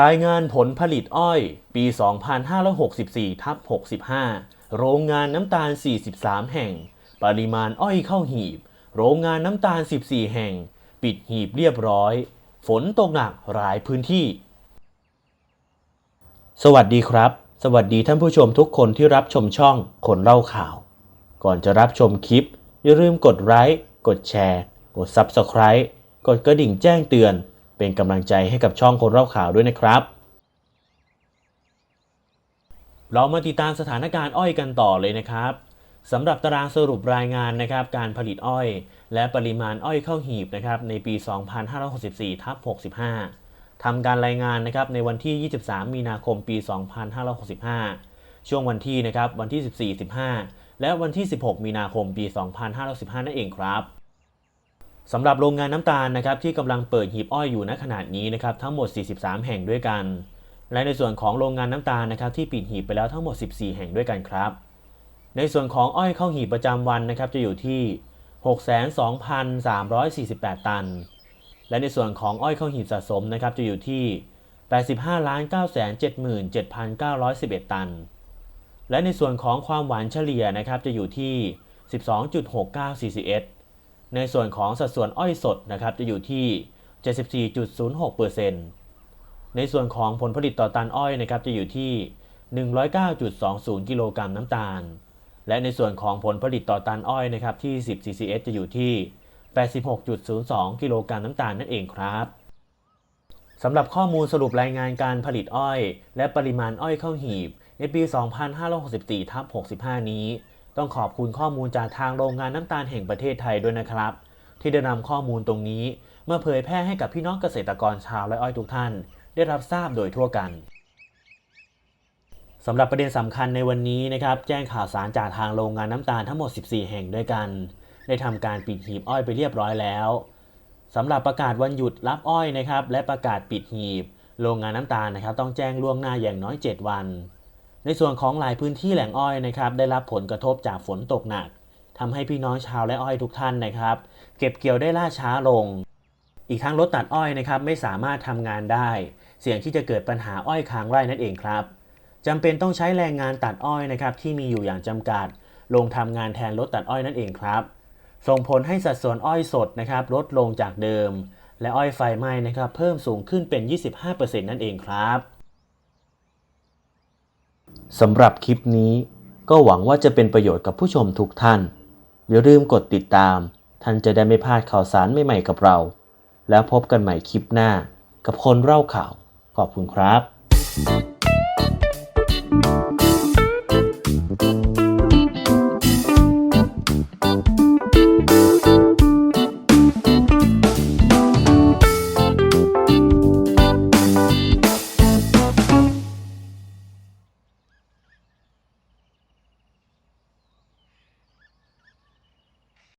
รายงานผลผลิตอ้อย ปี 2564ทับ65 โรงงานน้ำตาล 43 แห่ง ปริมาณอ้อยเข้าหีบ โรงงานน้ำตาล 14 แห่ง ปิดหีบเรียบร้อย ฝนตกหนักหลายพื้นที่ สวัสดีครับ สวัสดีท่านผู้ชมทุกคนที่รับชมช่องคนเล่าข่าว ก่อนจะรับชมคลิป อย่าลืมกดไลค์กดแชร์ กด Subscribe กดกระดิ่งแจ้งเตือน เป็นกำลังใจให้กับช่องคนเล่าข่าวด้วยนะครับ เรามาติดตามสถานการณ์อ้อยกันต่อเลยนะครับ สำหรับตารางสรุปรายงานนะครับการผลิตอ้อย และปริมาณอ้อยเข้าหีบนะครับในปี 2564ทับ65ทำการรายงานนะครับในวันที่ 23 มีนาคมปี 2565 ช่วงวันที่นะครับวันที่ 14 15 และวันที่ 16 มีนาคมปี 2515 นั่นเองครับสำหรับโรงงานน้ำตาลนะครับที่กำลังเปิดหีบอ้อยอยู่ณขณะนี้นะครับทั้งหมด 43 แห่งด้วยกัน และในส่วนของโรงงานน้ำตาลนะครับที่ปิดหีบไปแล้วทั้งหมด 14 แห่งด้วยกันครับ ในส่วนของอ้อยข้าวหีบประจำวันนะครับจะอยู่ที่ 62,348 ตัน และในส่วนของอ้อยข้าวหีบสะสมนะครับจะอยู่ที่ 85 977,911 ตัน และในส่วนของความหวานเฉลี่ยนะครับจะอยู่ที่ 12.69 CCS ในส่วนของสัดส่วนอ้อยสดนะครับจะอยู่ที่ 74.06%ในส่วนของผลผลิตต่อตันอ้อยนะครับจะอยู่ที่ 109.20 กิโลกรัมน้ำตาล และในส่วนของผลผลิตต่อตันอ้อยนะครับที่ 10 CCS จะอยู่ที่ 86.02 กิโลกรัมน้ำตาลนั่นเองครับสำหรับข้อมูลสรุปรายงานการผลิตอ้อย และปริมาณอ้อยเข้าหีบ ในปี 2564ทับ65 นี้ ต้องขอบคุณข้อมูลจากทางโรงงานน้ำตาลแห่งประเทศไทยด้วยนะครับ ที่ได้นำข้อมูลตรงนี้มาเผยแพร่ให้กับพี่น้องเกษตรกรชาวไร่อ้อยทุกท่าน ได้รับทราบโดยทั่วกัน สำหรับประเด็นสำคัญในวันนี้นะครับแจ้งข่าวสารจากทางโรงงานน้ำตาลทั้งหมด 14 แห่งด้วยกัน ได้ทำการปิดหีบอ้อยไปเรียบร้อยแล้วสำหรับประกาศวันหยุดรับอ้อยนะครับและประกาศปิดหีบ โรงงานน้ำตาลนะครับต้องแจ้งล่วงหน้าอย่างน้อย 7 วัน ในส่วนของหลายพื้นที่แหล่งอ้อยนะครับได้รับผลกระทบจากฝนตกหนักทำให้พี่น้องชาวและอ้อยทุกท่านนะครับ เก็บเกี่ยวได้ล่าช้าลง อีกทั้งรถตัดอ้อยนะครับไม่สามารถทำงานได้ เสี่ยงที่จะเกิดปัญหาอ้อยค้างไร่นั่นเองครับ จำเป็นต้องใช้แรงงานตัดอ้อยนะครับที่มีอยู่อย่างจำกัด ลงทำงานแทนรถตัดอ้อยนั่นเองครับ ส่งผลให้สัดส่วนอ้อยสดนะครับลดลงจากเดิม และอ้อยไฟไหม้นะครับเพิ่มสูงขึ้นเป็น 25%นั่นเองครับสำหรับคลิปนี้ก็หวังว่าจะเป็นประโยชน์กับผู้ชมทุกท่าน อย่าลืมกดติดตาม ท่านจะได้ไม่พลาดข่าวสารใหม่ๆกับเรา แล้วพบกันใหม่คลิปหน้า กับคนเล่าข่าว ขอบคุณครับ